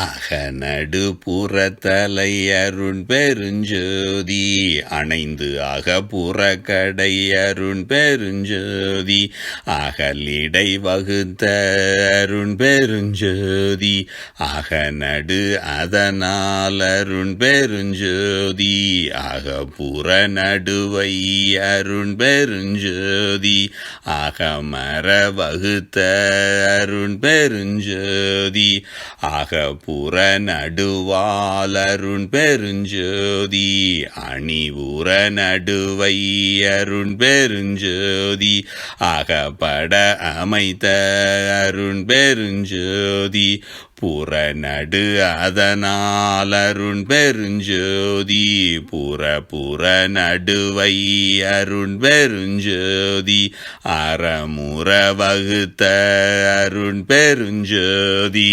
அகநடு புறத்தலை அருண் பெருஞ்சோதி அணைந்து அகப்புற கடை அருண் பெருஞ்சோதி அகலிடை வகுத்த அருண் பெருஞ்சோதி அகநடு அதனால் அருண் பெருஞ்சோதி அகப்புற நடுவை அருண் பெருஞ்சோதி அகமர வகுத்த அருண் பெருஞ்சோதி அகப்புற புறநடுவாலருண் பெருஞ்சோதி அணிவுற நடுவை அருண் பெருஞ்சோதி அகப்பட அமைத்த அருண் பெருஞ்சோதி புறநடு அதனால் அருண் பெருஞ்சோதி புற புற நடுவை அருண் பெருஞ்சோதி அறமுற வகுத்த அருண் பெருஞ்சோதி.